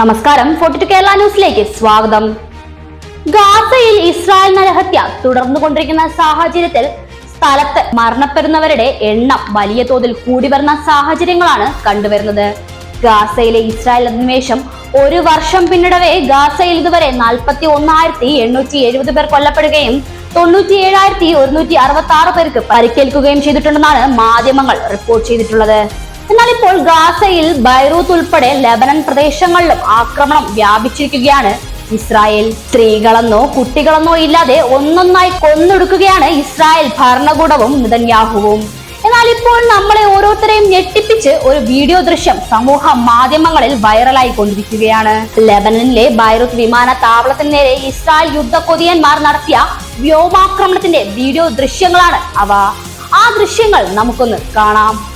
നമസ്കാരം. ഫോർട്ടി കേരള ന്യൂസിലേക്ക് സ്വാഗതം. ഗാസയിൽ ഇസ്രായേൽ നരഹത്യ തുടർന്നുകൊണ്ടിരിക്കുന്ന സാഹചര്യത്തിൽ സ്ഥലത്ത് മരണപ്പെടുന്നവരുടെ എണ്ണം വലിയ തോതിൽ കൂടി വരുന്ന സാഹചര്യങ്ങളാണ് കണ്ടുവരുന്നത്. ഗാസയിലെ ഇസ്രായേൽ അധിനിവേശം ഒരു വർഷം പിന്നിടവേ ഗാസയിൽ ഇതുവരെ നാൽപ്പത്തി ഒന്നായിരത്തി എണ്ണൂറ്റി എഴുപത് പേർ കൊല്ലപ്പെടുകയും തൊണ്ണൂറ്റി ഏഴായിരത്തി ഒരുന്നൂറ്റി അറുപത്തി ആറ് പേർക്ക് പരിക്കേൽക്കുകയും ചെയ്തിട്ടുണ്ടെന്നാണ് മാധ്യമങ്ങൾ റിപ്പോർട്ട് ചെയ്തിട്ടുള്ളത്. എന്നാൽ ഇപ്പോൾ ഗാസയിൽ ബൈറൂത്ത് ഉൾപ്പെടെ ലബനൻ പ്രദേശങ്ങളിലും ആക്രമണം വ്യാപിച്ചിരിക്കുകയാണ്. ഇസ്രായേൽ സ്ത്രീകളെന്നോ കുട്ടികളെന്നോ ഇല്ലാതെ ഒന്നൊന്നായി കൊന്നൊടുക്കുകയാണ് ഇസ്രായേൽ ഭരണകൂടവും നിതന്യാഹുവും. എന്നാൽ ഇപ്പോൾ നമ്മളെ ഓരോരുത്തരെയും ഞെട്ടിപ്പിച്ച് ഒരു വീഡിയോ ദൃശ്യം സമൂഹ മാധ്യമങ്ങളിൽ വൈറലായി കൊണ്ടിരിക്കുകയാണ് ലെബനനിലെ ബൈറൂത്ത് വിമാനത്താവളത്തിന് നേരെ ഇസ്രായേൽ യുദ്ധ കൊതിയന്മാർ നടത്തിയ വ്യോമാക്രമണത്തിന്റെ വീഡിയോ ദൃശ്യങ്ങളാണ് അവ. ആ ദൃശ്യങ്ങൾ നമുക്കൊന്ന് കാണാം.